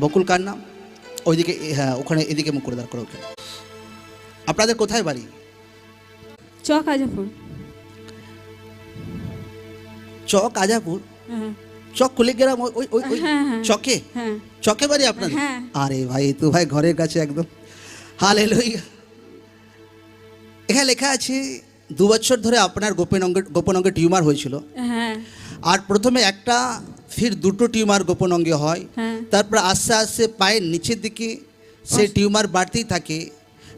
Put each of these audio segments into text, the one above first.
বকুল কার নাম? ওইদিকে হ্যাঁ ওখানে এদিকে মুখ করে দাঁড় করো আপনাদের কোথায় বাড়ি? চক আজাপুর। চক আজাপুর? হ্যাঁ। চক কুলিগ্রাম ওই ওই ওই- ওই হ্যাঁ, হ্যাঁ। চকে? হ্যাঁ। চকে বাড়ি আপনাদের? হ্যাঁ। আরে ভাই তো ভাই ঘরের কাছে একদম। হালে এখানে লেখা আছে দু বছর ধরে আপনার গোপন অঙ্গে গোপন অঙ্গে টিউমার হয়েছিল। হ্যাঁ। আর প্রথমে একটা ফির দুটো টিউমার গোপন অঙ্গে হয়। হ্যাঁ। তারপর আস্তে আস্তে পায়ের নিচের দিকে সে টিউমার বাড়তেই থাকে।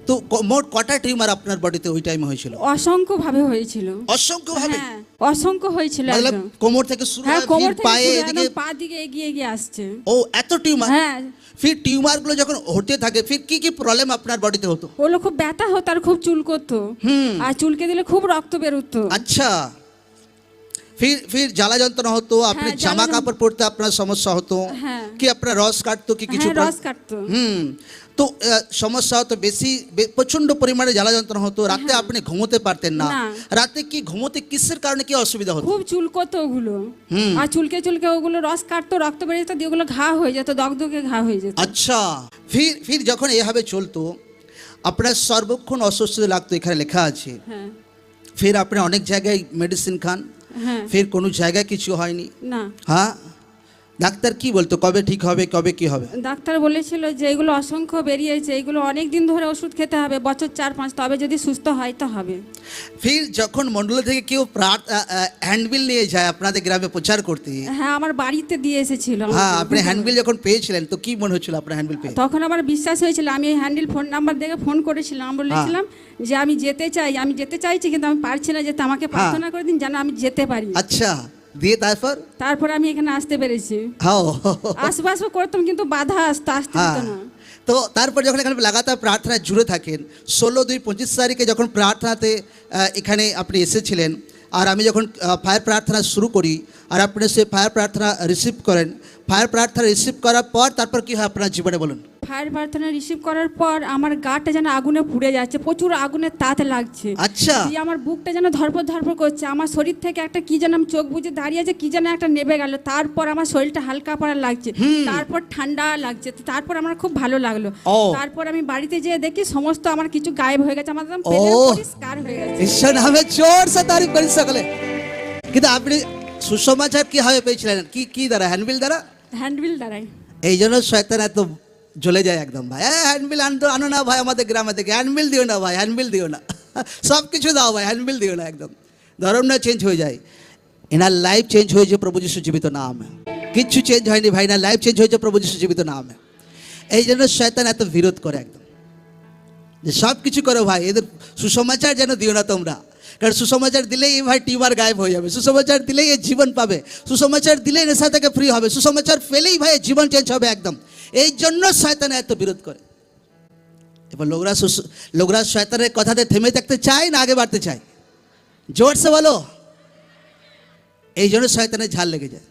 তো মোট কটা টিউমার আপনার বডিতে ওই টাইমে হয়েছিল? অসংখ্য ভাবে হয়েছিল। অসংখ্য ভাবে হ্যাঁ অসংখ্য হয়েছিল মতলব কোমর থেকে শুরু হ্যাঁ কোমর থেকে পায়ে এদিকে পা দিকে এগিয়ে এগিয়ে আসছে। ও এত টিউমার? হ্যাঁ। ফির টিউমারগুলো যখন হতে থাকে ফির কি কি প্রবলেম আপনার বডিতে হতো? ওগুলো খুব ব্যথা হতো আর খুব চুল করতো। হুম। আর চুলকে দিলে খুব রক্ত বের হতো। আচ্ছা। ফির ফির জ্বালা যন্ত্রণা হতো আপনি হ্যাঁ, জ্বালা জামা কাপড় পরতে আপনার সমস্যা হতো। হ্যাঁ। কি আপনার রস কাটতো কি কিছু হ্যাঁ রস কাটতো। হুম। তো সমস্যা হতো বেশি প্রচণ্ড পরিমাণে জ্বালা যন্ত্রণা হতো রাতে আপনি ঘুমোতে পারতেন না। রাতে কি ঘুমোতে কিসের কারণে কি অসুবিধা হতো? খুব চুল করতো ওগুলো। আর চুলকে চুলকে ওগুলো রস কাটতো রক্ত বেরিয়ে যেত দিয়ে ওগুলো ঘা হয়ে যেত দগদগে ঘা হয়ে যেত। আচ্ছা। ফির ফির যখন এভাবে চলতো আপনার সর্বক্ষণ অসুস্থ লাগতো এখানে লেখা আছে। ফির আপনি অনেক জায়গায় মেডিসিন খান। ফির কোনো জায়গায় কিছু হয়নি। না। হ্যাঁ? ডাক্তার কি বলতো কবে ঠিক হবে কবে কি হবে? ডাক্তার বলেছিল যে এগুলো অসংখ্য বেরিয়েছে এগুলো অনেক দিন ধরে ওষুধ খেতে হবে বছর চার পাঁচ তবে যদি সুস্থ হয় তো হবে। ফির যখন মন্ডল থেকে কেউ হ্যান্ডবিল নিয়ে যায় আপনাদের গ্রামে প্রচার করতে? হ্যাঁ আমার বাড়িতে দিয়ে এসেছিল। হ্যাঁ আপনি হ্যান্ডবিল যখন পেয়েছিলেন তো কি মনে হচ্ছিল আপনার হ্যান্ডবিল পেয়ে? তখন আমার বিশ্বাস হয়েছিল আমি এই হ্যান্ডেল ফোন নাম্বার দেখে ফোন করেছিলাম আমি বলেছিলাম যে আমি যেতে চাই আমি যেতে চাইছি কিন্তু আমি পারছি না যেতে আমাকে প্রার্থনা করে দিন যেন আমি যেতে পারি। আচ্ছা। দিয়ে তারপর? তারপর আমি এখানে আসতে পেরেছি। হ্যাঁ আসব করতাম কিন্তু বাধা আসতে আসতে হ্যাঁ না। তো তারপর যখন এখানে লাগাতার প্রার্থনায় জুড়ে থাকেন ষোলো দুই পঁচিশ তারিখে যখন প্রার্থনাতে এখানে আপনি এসেছিলেন আর আমি যখন ফায়ার প্রার্থনা শুরু করি আর আপনি সে ফায়ার প্রার্থনা রিসিভ করেন ফায়ার প্রার্থনা রিসিভ করার পর তারপর কি হয় আপনার জীবনে বলুন? ফায়ার প্রার্থনা রিসিভ করার পর আমার গাটা যেন আগুনে পুড়ে যাচ্ছে প্রচুর আগুনে তাত লাগছে। আচ্ছা। দিয়ে আমার বুকটা যেন ধরপর ধরপর করছে আমার শরীর থেকে একটা কি যেন আমি চোখ বুঝে দাঁড়িয়ে আছে কি যেন একটা নেবে গেল তারপর আমার শরীরটা হালকা পড়া লাগছে তারপর ঠান্ডা লাগছে তারপর আমার খুব ভালো লাগল। তারপর আমি বাড়িতে যেয়ে দেখি সমস্ত আমার কিছু গায়েব হয়ে গেছে আমার একদম পরিষ্কার হয়ে গেছে। ঈশ্বর নামে জোর সে তারিফ করি সকলে। কিন্তু আপনি সুসমাচার কীভাবে পেয়েছিলেন? কি কি দ্বারা? হ্যান্ডবিল দ্বারা? হ্যান্ডবিল দ্বারাই এই জন্য শয়তান এত জ্বলে যায় একদম ভাই। হ্যাঁ হ্যান্ডবিল আনতো, আনো না ভাই আমাদের গ্রামে থেকে। হ্যান্ডবিল দিও না ভাই হ্যান্ডবিল দিও না। সব কিছু দাও ভাই হ্যান্ডবিল দিও না একদম। ধর্ম না চেঞ্জ হয়ে যায়। এনার লাইফ চেঞ্জ হয়েছে প্রভু যিশু জীবিত নাম। কিচ্ছু চেঞ্জ হয়নি ভাই না লাইফ চেঞ্জ হয়েছে প্রভু যিশু জীবিত নাম। এই জন্য শয়তান এত বিরোধ করে একদম। যে সব কিছু করো ভাই, এদের সুসমাচার যেন দিও না তোমরা। কারণ সুসমাচার দিলেই ভাই টিউমার গায়েব হয়ে যাবে। সুসমাচার দিলেই এ জীবন পাবে। সুসমাচার দিলেই নেশা থেকে ফ্রি হবে। সুসমাচার পেলেই ভাই জীবন চেঞ্জ হবে একদম। এই জন্য শয়তান এত বিরোধ করে। এবার লোকরা লোকরা শয়তানের কথাতে থেমে থাকতে চায় না, আগে বাড়তে চায়? জোরসে বলো। এই জন্য শয়তানের ঝাল লেগে যায়।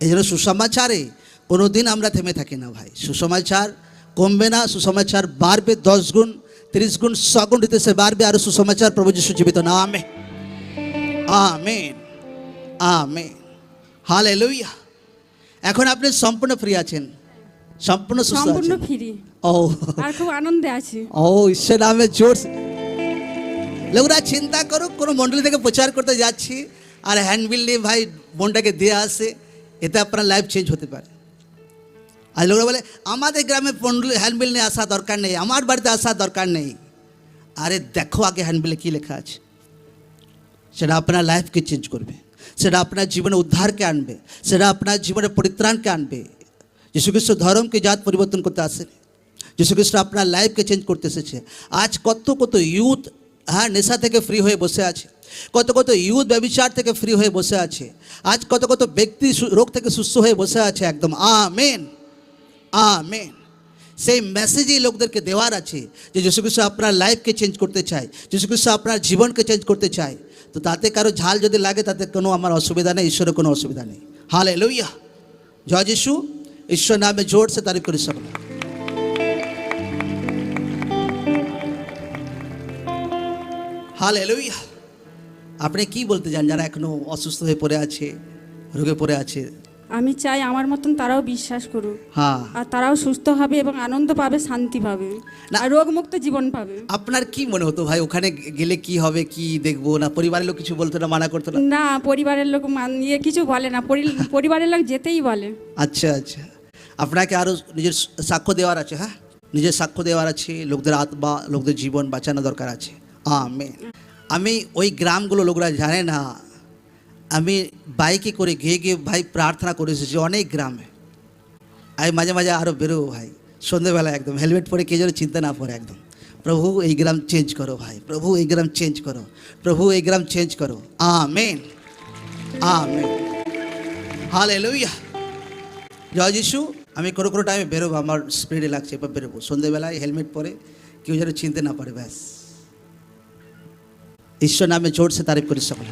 এই জন্য সুসমাচারে কোনো দিন আমরা থেমে থাকি না ভাই। সুসমাচার কমবে না, সুসমাচার বাড়বে দশ গুণ। তিরিশ গুণ সগুণ হইতেছে বাড়বে আর সুসমাচার প্রভু যিশু জীবিত না আমে আমেন আমেন হালে এখন আপনি সম্পূর্ণ ফ্রি আছেন। সম্পূর্ণ সুস্থ সম্পূর্ণ ফ্রি ও। আর খুব আনন্দে আছি। ও ঈশ্বর নামে জোর। লোকরা চিন্তা করুক কোনো মণ্ডলী থেকে প্রচার করতে যাচ্ছি। আর হ্যান্ডবিল নিয়ে ভাই বোনটাকে দিয়ে আসে। এতে আপনার লাইফ চেঞ্জ হতে পারে। আর লোকরা বলে আমাদের গ্রামে হ্যান্ডবিল নিয়ে আসা দরকার নেই আমার বাড়িতে আসা দরকার নেই আরে দেখো আগে হ্যান্ডবিলে কী লেখা আছে সেটা আপনার লাইফকে চেঞ্জ করবে সেটা আপনার জীবনে উদ্ধারকে আনবে সেটা আপনার জীবনে পরিত্রাণকে আনবে যীশুখ্রিস্ট ধর্মকে জাত পরিবর্তন করতে আসেনি যীশুখ্রিস্ট আপনার লাইফকে চেঞ্জ করতে এসেছে আজ কত কত ইউথ হ্যাঁ নেশা থেকে ফ্রি হয়ে বসে আছে কত কত ইউথ ব্যবচার থেকে ফ্রি হয়ে বসে আছে আজ কত কত ব্যক্তি রোগ থেকে সুস্থ হয়ে বসে আছে একদম আমেন আমেন সেই মেসেজই লোকদেরকে দেওয়ার আছে যে যীশুখ্রিস্ট আপনার লাইফকে চেঞ্জ করতে চায় যীশুখ্রিস্ট আপনার জীবনকে চেঞ্জ করতে চায়, তো তাতে কারও ঝাল যদি লাগে তাতে কোনো আমার অসুবিধা নেই, ঈশ্বরের কোনো অসুবিধা নেই। হালে লইয়া জয় যিশু, ঈশ্বর নামে জোর সে তারিফ করি সকলে হালে লইয়া আপনি কি বলতে চান যারা এখনও অসুস্থ হয়ে পড়ে আছে, রোগে পড়ে আছে? আমি চাই আমার মতন তারাও বিশ্বাস করুক। হ্যাঁ। আর তারাও সুস্থ হবে এবং আনন্দ পাবে শান্তি পাবে। না। আর রোগমুক্ত জীবন পাবে। আপনার কি মনে হতো ভাই ওখানে গেলে কি হবে কি দেখব? না পরিবারের লোক কিছু বলতো না মানা করতো না? না পরিবারের লোক মান- ইয়ে কিছু বলে না। পরি- পরিবারের লোক যেতেই বলে। আচ্ছা আচ্ছা। আপনাকে আরও নিজের সাক্ষ্য দেওয়ার আছে হ্যাঁ? নিজের সাক্ষ্য দেওয়ার আছে লোকদের আত্মা লোকদের জীবন বাঁচানো দরকার আছে। আমি আমি ওই গ্রামগুলো লোকরা জানে না আমি বাইকে করে গিয়ে গিয়ে ভাই প্রার্থনা করে এসেছি অনেক গ্রামে আমি মাঝে মাঝে আরও বেরোবো ভাই সন্ধেবেলা একদম হেলমেট পরে কে যেন চিন্তা না পড়ে একদম প্রভু এই গ্রাম চেঞ্জ করো ভাই প্রভু এই গ্রাম চেঞ্জ করো প্রভু এই গ্রাম চেঞ্জ করো আমেন আমেন হালেলুয়া জয় যিশু আমি কোনো কোনো টাইমে বেরোবো আমার স্পিডে লাগছে এবার বেরোবো সন্ধেবেলায় হেলমেট পরে কেউ যেন চিনতে না পারে ব্যাস ঈশ্বর নামে জোরসে তারিফ করি সকলে